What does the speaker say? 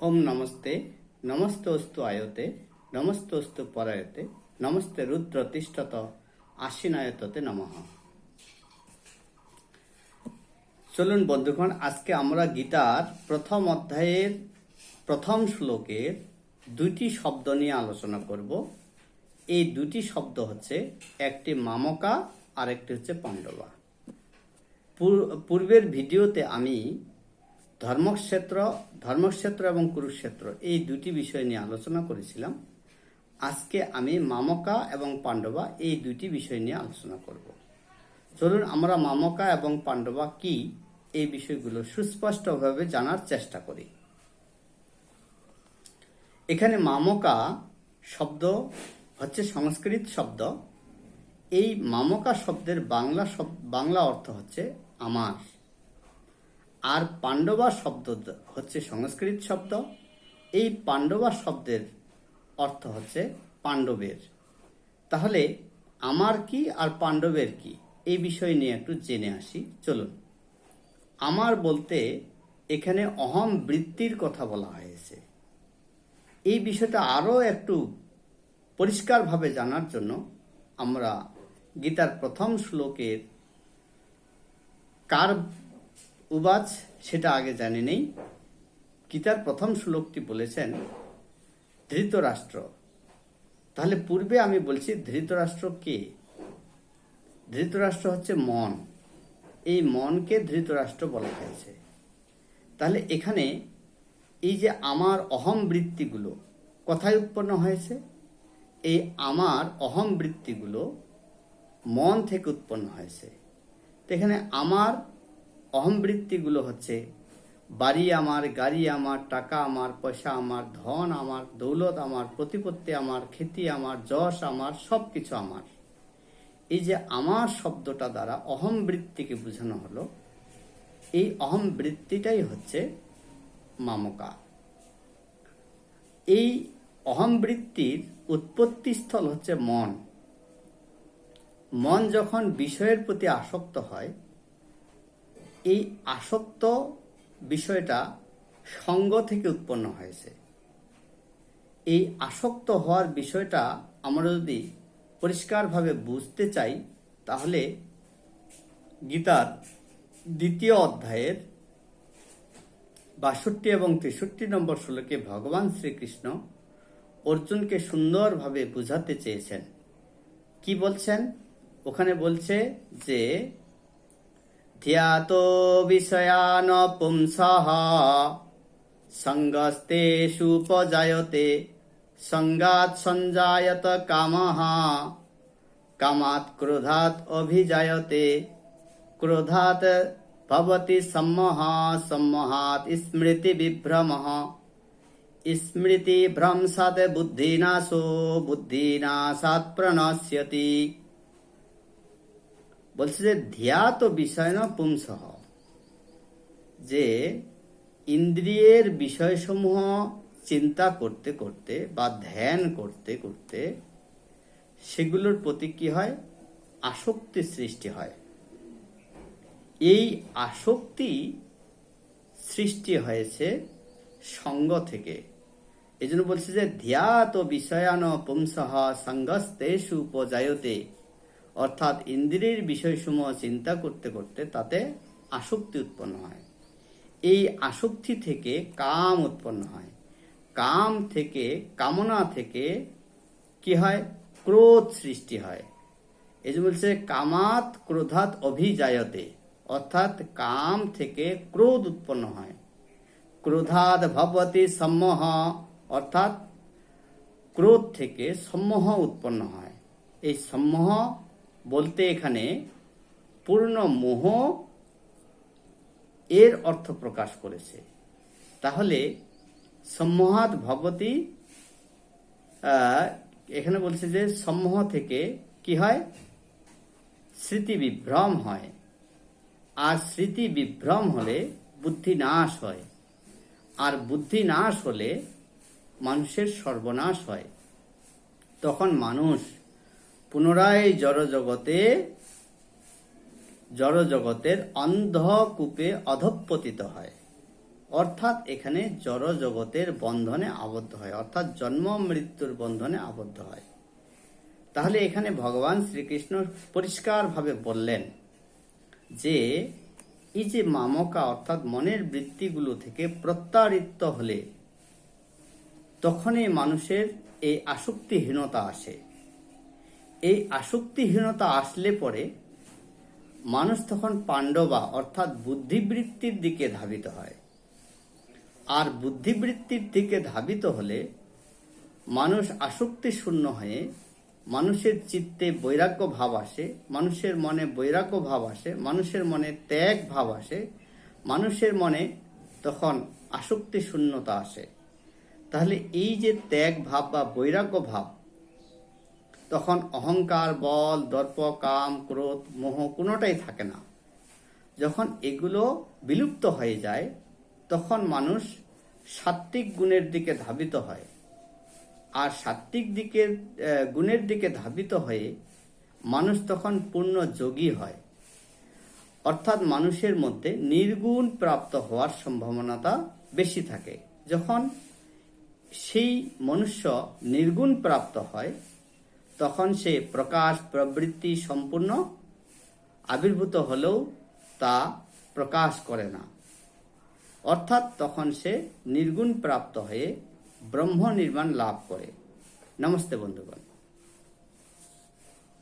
ওম নমস্তে, নমস্তস্তু আয়তে, নমস্তস্তু পরায়তে, নমস্তে রুদ্র তিষ্ঠত, আশ্বিনায়ততে নমঃ। চলুন বন্ধুগণ, আজকে আমরা গীতার প্রথম অধ্যায়ের প্রথম শ্লোকের দুটি শব্দ নিয়ে আলোচনা করব। এই দুটি শব্দ হচ্ছে একটি মামকা আর একটি হচ্ছে পাণ্ডবা। পূর- পূর্বের ভিডিওতে আমি ধর্মক্ষেত্র ধর্মক্ষেত্র এবং কুরুক্ষেত্র, এই দুটি বিষয় নিয়ে আলোচনা করেছিলাম। আজকে আমি মামকা এবং পাণ্ডবা এই দুটি বিষয় নিয়ে আলোচনা করব। চলুন আমরা মামকা এবং পাণ্ডবা কি, এই বিষয়গুলো সুস্পষ্টভাবে জানার চেষ্টা করি। এখানে মামকা শব্দ হচ্ছে সংস্কৃত শব্দ। এই মামকা শব্দের বাংলা বাংলা অর্থ হচ্ছে আমার। আর পাণ্ডবা শব্দ হচ্ছে সংস্কৃত শব্দ। এই পাণ্ডবা শব্দের অর্থ হচ্ছে পাণ্ডবের। তাহলে আমার কি আর পাণ্ডবের কি? এই বিষয় নিয়ে একটু জেনে আসি। চলুন। আমার বলতে এখানে অহম বৃত্তির কথা বলা হয়েছে। এই বিষয়টা আরও একটু পরিষ্কারভাবে জানার জন্য আমরা গীতার প্রথম শ্লোকের কার উবাচ সেটা আগে জানি নেই। গীতার প্রথম শ্লোকটি বলেছেন, ধৃতরাষ্ট্র। তাহলে পূর্বে আমি বলছি ধৃতরাষ্ট্র কে? ধৃতরাষ্ট্র হচ্ছে মন। এই মনকে ধৃতরাষ্ট্র বলা হয়েছে। তাহলে এখানে এই যে আমার অহম বৃত্তিগুলো কোথায় উৎপন্ন হয়েছে? এই আমার অহম বৃত্তিগুলো মন থেকে উৎপন্ন হয়েছে। এখানে আমার অহমবৃত্তিগুলো হচ্ছে, বাড়ি আমার, গাড়ি আমার, টাকা আমার, পয়সা আমার, ধন আমার, দৌলত আমার, প্রতিপত্তি আমার খ্যাতি আমার, যশ আমার সব কিছু আমার। এই যে আমার শব্দটা দ্বারা অহমবৃত্তিকে বোঝানো হলো, এই অহমবৃত্তিটাই হচ্ছে মামকা। এই অহমবৃত্তির উৎপত্তিস্থল হচ্ছে মন। মন যখন বিষয়ের প্রতি আসক্ত হয় এই আসক্ত বিষয়টা সঙ্গ থেকে উৎপন্ন হয়েছে। এই আসক্ত হওয়ার বিষয়টা আমরা যদি পরিষ্কারভাবে বুঝতে চাই, তাহলে গীতার দ্বিতীয় অধ্যায়ের বাষট্টি এবং তেষট্টি নম্বর শ্লোকে ভগবান শ্রীকৃষ্ণ অর্জুনকে সুন্দরভাবে বুঝাতে চেয়েছেন। কি বলছেন? ওখানে বলছে যে ধ্যাতো বিষয়ান পুংসঃ সঙ্গস্তেষুপজায়তে সঙ্গাত সঞ্জায়ত কামঃ কামাত ক্রোধাত অভিজায়তে ক্রোধাত ভবতি সম্মোহ সম্মোহাত স্মৃতি বিভ্রমঃ স্মৃতি ভ্রংসাত বুদ্ধিনাশো বুদ্ধিনাশাত প্রণশ্যতি বলছে যে ধ্যাত বিষয় না পুংসহ যে ইন্দ্রিয়ের বিষয়সমূহ চিন্তা করতে করতে বা ধ্যান করতে করতে সেগুলোর প্রতি কি হয়? আসক্তি সৃষ্টি হয়। এই আসক্তি সৃষ্টি হয়েছে সঙ্গ থেকে। এই জন্য বলছে যে ধ্যাত বিষয়ান পুংসহ সঙ্গস্তেষু উপজায়তে। অর্থাৎ ইন্দ্রিয়ের বিষয়সমূহ চিন্তা করতে করতে তাতে আসক্তি উৎপন্ন হয়। এই আসক্তি থেকে কাম উৎপন্ন হয়। কাম থেকে, কামনা থেকে কি হয়? ক্রোধ সৃষ্টি হয়। এই যে বলছে কামাত ক্রোধাত অভিজায়তে, অর্থাৎ কাম থেকে ক্রোধ উৎপন্ন হয়। ক্রোধাত ভবতি সম্মোহ, অর্থাৎ ক্রোধ থেকে সম্মোহ উৎপন্ন হয়। এই সম্মোহ বলতে এখানে পূর্ণ মোহ এর অর্থ প্রকাশ করেছে। তাহলে সম্মোহাত ভগবতী এখানে বলছে যে সম্মোহ থেকে কি হয়? স্মৃতি বিভ্রম হয়। আর স্মৃতি বিভ্রম হলে বুদ্ধি নাশ হয়। আর বুদ্ধি নাশ হলে মানুষের সর্বনাশ হয়। তখন মানুষ পুনরায় জড়জগতে, জড়জগতের অন্ধকূপে অধঃপতিত হয়। অর্থাৎ এখানে জড় জগতের বন্ধনে আবদ্ধ হয়, অর্থাৎ জন্ম মৃত্যুর বন্ধনে আবদ্ধ হয়। তাহলে এখানে ভগবান শ্রীকৃষ্ণ পরিষ্কারভাবে বললেন যে, এই যে মামকা, অর্থাৎ মনের বৃত্তিগুলো থেকে প্রত্যারিত হলে তখনই মানুষের এই আসক্তিহীনতা আসে। এই আসক্তিহীনতা আসলে পরে মানুষ তখন পাণ্ডবা, অর্থাৎ বুদ্ধিবৃত্তির দিকে ধাবিত হয়। আর বুদ্ধিবৃত্তির দিকে ধাবিত হলে মানুষ আসক্তি শূন্য হয়ে মানুষের চিত্তে বৈরাগ্য ভাব আসে, মানুষের মনে বৈরাগ্য ভাব আসে, মানুষের মনে ত্যাগ ভাব আসে, মানুষের মনে তখন আসক্তি শূন্যতা আসে। তাহলে এই যে ত্যাগ ভাব বা বৈরাগ্য ভাব তখন অহংকার, বল, দর্প, কাম, ক্রোধ, মোহ কোনোটাই থাকে না। যখন এগুলো বিলুপ্ত হয়ে যায়, তখন মানুষ সাত্ত্বিক গুণের দিকে ধাবিত হয়। আর সাত্ত্বিক দিকে গুণের দিকে ধাবিত হয়ে মানুষ তখন পূর্ণ যোগী হয়। অর্থাৎ মানুষের মধ্যে নির্গুণ প্রাপ্ত হওয়ার সম্ভাবনাটা বেশি থাকে। যখন সেই মনুষ্য নির্গুণ প্রাপ্ত হয় তখন সে প্রকাশ প্রবৃত্তি সম্পূর্ণ আবির্ভূত হলেও তা প্রকাশ করে না। অর্থাৎ তখন সে নির্গুণ প্রাপ্ত হয়ে ব্রহ্ম নির্মাণ লাভ করে। নমস্তে বন্ধুগণ।